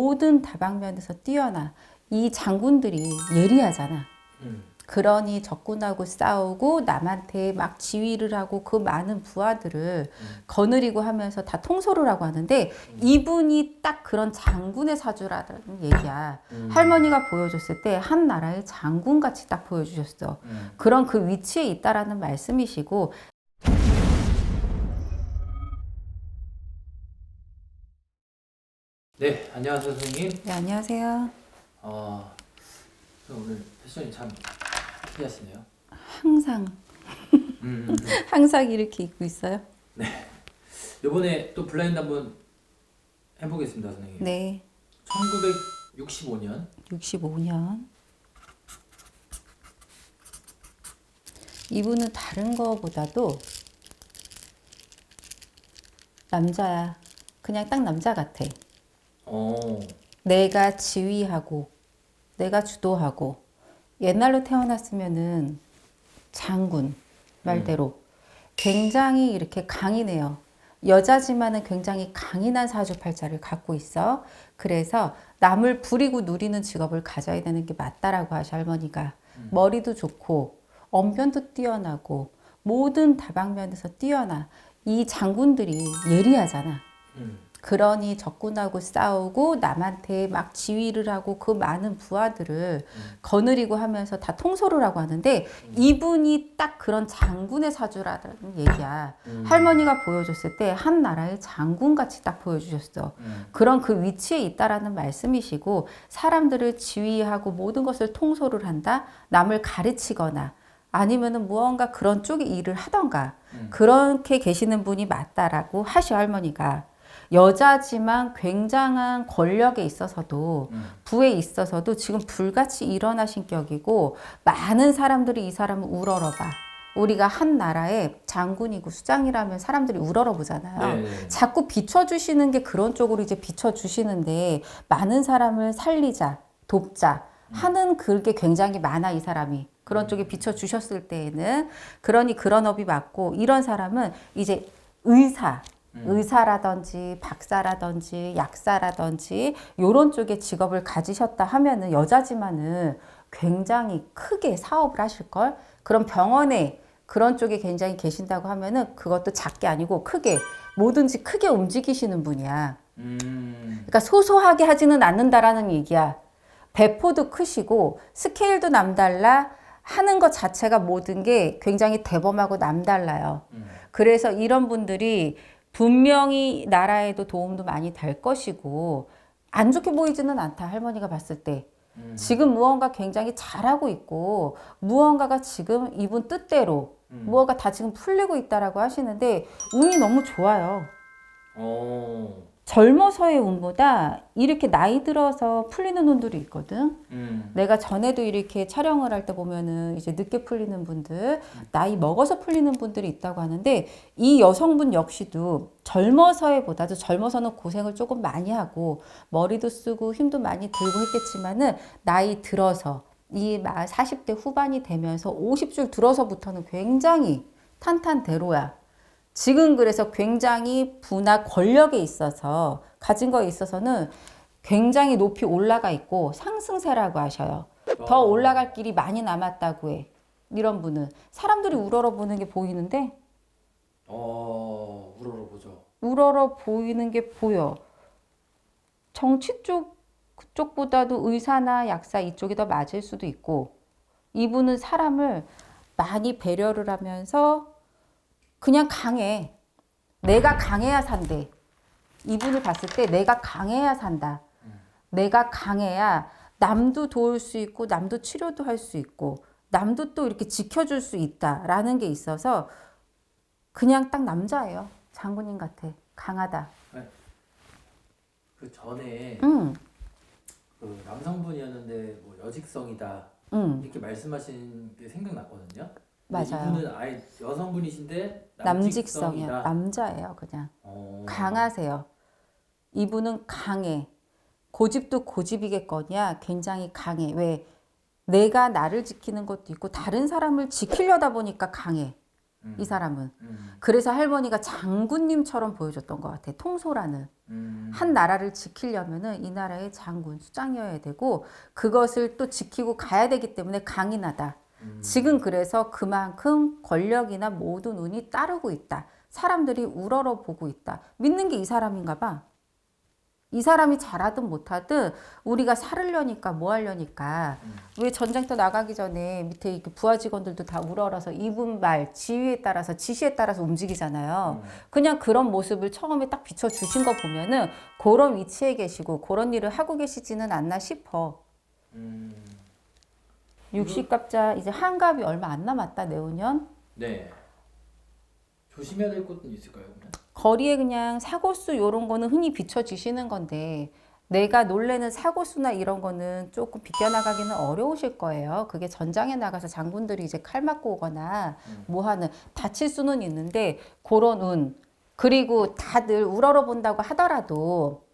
모든 다방면에서 뛰어나 이 장군들이 예리하잖아. 음. 그러니 적군하고 싸우고 남한테 막 지휘를 하고 그 많은 부하들을 거느리고 하면서 다 통솔을 하고 하는데 이분이 딱 그런 장군의 사주라는 얘기야. 음. 할머니가 보여줬을 때 한 나라의 장군 같이 딱 보여주셨어. 음. 그런 그 위치에 있다라는 말씀이시고 네, 안녕하세요, 선생님. 네, 안녕하세요. 어, 오늘 패션이 참 특이하시네요. 항상 음, 음, 음. 항상 이렇게 입고 있어요. 이번에 또 블라인드 한번 해보겠습니다, 선생님. 네, 1965년 65년. 이분은 다른 거보다도 남자야. 그냥 딱 남자 같아. 어, 내가 지휘하고, 내가 주도하고, 옛날로 태어났으면은 장군, 말대로 굉장히 이렇게 강인해요. 여자지만은 굉장히 강인한 사주팔자를 갖고 있어. 그래서 남을 부리고 누리는 직업을 가져야 되는 게 맞다라고 하셔, 할머니가. 머리도 좋고, 언변도 뛰어나고, 모든 다방면에서 뛰어나. 이 장군들이 예리하잖아. 음. 그러니 적군하고 싸우고 남한테 막 지휘를 하고 그 많은 부하들을 거느리고 하면서 다 통솔을 하고 하는데 이분이 딱 그런 장군의 사주라는 얘기야. 음. 할머니가 보여줬을 때 한 나라의 장군 같이 딱 보여주셨어. 음. 그런 그 위치에 있다라는 말씀이시고 사람들을 지휘하고 모든 것을 통솔을 한다. 남을 가르치거나 아니면은 무언가 그런 쪽의 일을 하던가 그렇게 계시는 분이 맞다라고 하셔 할머니가 여자지만 굉장한 권력에 있어서도 음. 부에 있어서도 지금 불같이 일어나신 격이고 많은 사람들이 이 사람을 우러러봐. 우리가 한 나라의 장군이고 수장이라면 사람들이 우러러 보잖아요. 네, 네. 자꾸 비춰주시는 게 그런 쪽으로 이제 비춰주시는데 많은 사람을 살리자, 돕자 하는 그게 굉장히 많아 이 사람이 그런 쪽에 비춰주셨을 때에는 그러니 그런 업이 맞고 이런 사람은 이제 의사 의사라든지 박사라든지 약사라든지 요런 쪽의 직업을 가지셨다 하면은 여자지만은 굉장히 크게 사업을 하실 걸 그런 병원에 그런 쪽에 굉장히 계신다고 하면은 그것도 작게 아니고 크게 뭐든지 크게 움직이시는 분이야. 음. 그러니까 소소하게 하지는 않는다라는 얘기야. 배포도 크시고 스케일도 남달라 하는 것 자체가 모든 게 굉장히 대범하고 남달라요. 음. 그래서 이런 분들이 분명히 나라에도 도움도 많이 될 것이고 안 좋게 보이지는 않다 할머니가 봤을 때 음. 지금 무언가 굉장히 잘하고 있고 무언가가 지금 이분 뜻대로 음. 무언가 다 지금 풀리고 있다라고 하시는데 운이 너무 좋아요. 어, 젊어서의 운보다 이렇게 나이 들어서 풀리는 운들이 있거든. 음. 내가 전에도 이렇게 촬영을 할 때 보면은 이제 늦게 풀리는 분들, 나이 먹어서 풀리는 분들이 있다고 하는데 이 여성분 역시도 젊어서의보다도 젊어서는 고생을 조금 많이 하고 머리도 쓰고 힘도 많이 들고 했겠지만은 나이 들어서 이 마- 40대 후반이 되면서 50줄 들어서부터는 굉장히 탄탄대로야. 지금 그래서 굉장히 부나 권력에 있어서 가진 거에 있어서는 굉장히 높이 올라가 있고 상승세라고 하셔요. 더 어. 올라갈 길이 많이 남았다고 해. 이런 분은 사람들이 우러러 보는 게 보이는데 어, 우러러 보죠. 우러러 보이는 게 보여. 정치 쪽 그쪽보다도 의사나 약사 이쪽이 더 맞을 수도 있고 이분은 사람을 많이 배려를 하면서 그냥 강해. 내가 강해야 산대. 이분을 봤을 때 내가 강해야 산다. 내가 강해야 남도 도울 수 있고 남도 치료도 할 수 있고 남도 또 이렇게 지켜줄 수 있다라는 게 있어서 그냥 딱 남자예요. 장군님 같아. 강하다. 그 전에 응, 그 남성분이었는데 뭐 여직성이다 응. 이렇게 말씀하신 게 생각났거든요. 맞아요. 이분은 아예 여성분이신데 남직성이야. 남직성이다. 남자예요, 그냥. 어. 강하세요. 이분은 강해. 고집도 고집이겠거니와 굉장히 강해. 왜? 내가 나를 지키는 것도 있고 다른 사람을 지키려다 보니까 강해. 이 사람은. 음. 그래서 할머니가 장군님처럼 보여줬던 것 같아. 통솔하는. 음. 한 나라를 지키려면은 이 나라의 장군, 수장이어야 되고 그것을 또 지키고 가야 되기 때문에 강인하다. 음. 지금 그래서 그만큼 권력이나 모든 운이 따르고 있다. 사람들이 우러러 보고 있다. 믿는 게 이 사람인가 봐. 이 사람이 잘하든 못하든 우리가 살으려니까 뭐 하려니까 왜 전쟁터 나가기 전에 밑에 이렇게 부하 직원들도 다 우러러서 이분 말 지휘에 따라서 지시에 따라서 움직이잖아요. 그냥 그런 모습을 처음에 딱 비춰 주신 거 보면은 그런 위치에 계시고 그런 일을 하고 계시지는 않나 싶어. 음. 60갑자 이제 한갑이 얼마 안 남았다 내후년. 네. 조심해야 될 것도 있을까요? 그러면? 거리에 그냥 사고수 요런 거는 흔히 비춰주시는 건데 내가 놀래는 사고수나 이런 거는 조금 비껴나가기는 어려우실 거예요. 그게 전장에 나가서 장군들이 이제 칼 맞고 오거나 뭐 하는 다칠 수는 있는데 그런 운 그리고 다들 우러러 본다고 하더라도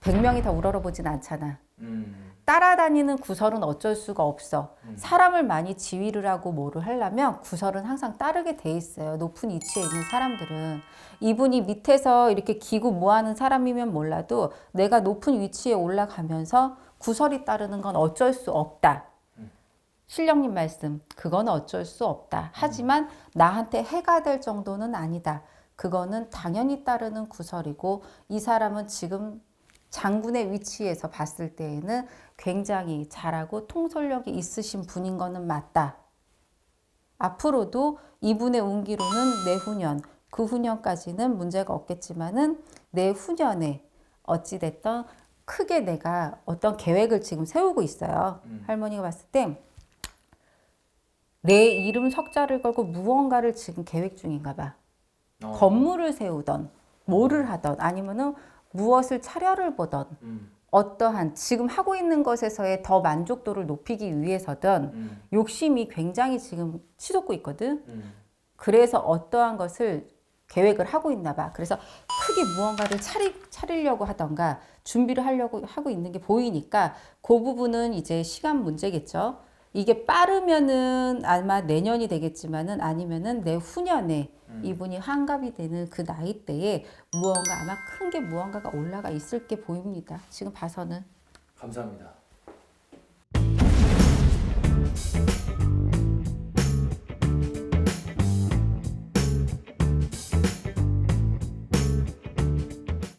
100명이 다 우러러 보진 않잖아. 음. 따라다니는 구설은 어쩔 수가 없어. 사람을 많이 지휘를 하고 뭐를 하려면 구설은 항상 따르게 돼 있어요. 높은 위치에 있는 사람들은. 이분이 밑에서 이렇게 기고 뭐하는 사람이면 몰라도 내가 높은 위치에 올라가면서 구설이 따르는 건 어쩔 수 없다. 신령님 말씀, 그건 어쩔 수 없다. 하지만 나한테 해가 될 정도는 아니다. 그거는 당연히 따르는 구설이고 이 사람은 지금 장군의 위치에서 봤을 때에는 굉장히 잘하고 통솔력이 있으신 분인 거는 맞다. 앞으로도 이분의 운기로는 내후년, 그 후년까지는 문제가 없겠지만은 내후년에 어찌됐던 크게 내가 어떤 계획을 지금 세우고 있어요. 할머니가 봤을 때 내 이름 석자를 걸고 무언가를 지금 계획 중인가 봐. 어. 건물을 세우던 뭐를 하던 아니면은 무엇을 차려를 보던 음. 어떠한 지금 하고 있는 것에서의 더 만족도를 높이기 위해서든 음. 욕심이 굉장히 지금 치솟고 있거든. 음. 그래서 어떠한 것을 계획을 하고 있나 봐. 그래서 크게 무언가를 차리, 차리려고 하던가 준비를 하려고 하고 있는 게 보이니까 그 부분은 이제 시간 문제겠죠. 이게 빠르면은 아마 내년이 되겠지만은 아니면은 내 후년에 음. 이분이 환갑이 되는 그 나이 때에 무언가 아마 큰 게 무언가가 올라가 있을 게 보입니다. 지금 봐서는. 감사합니다.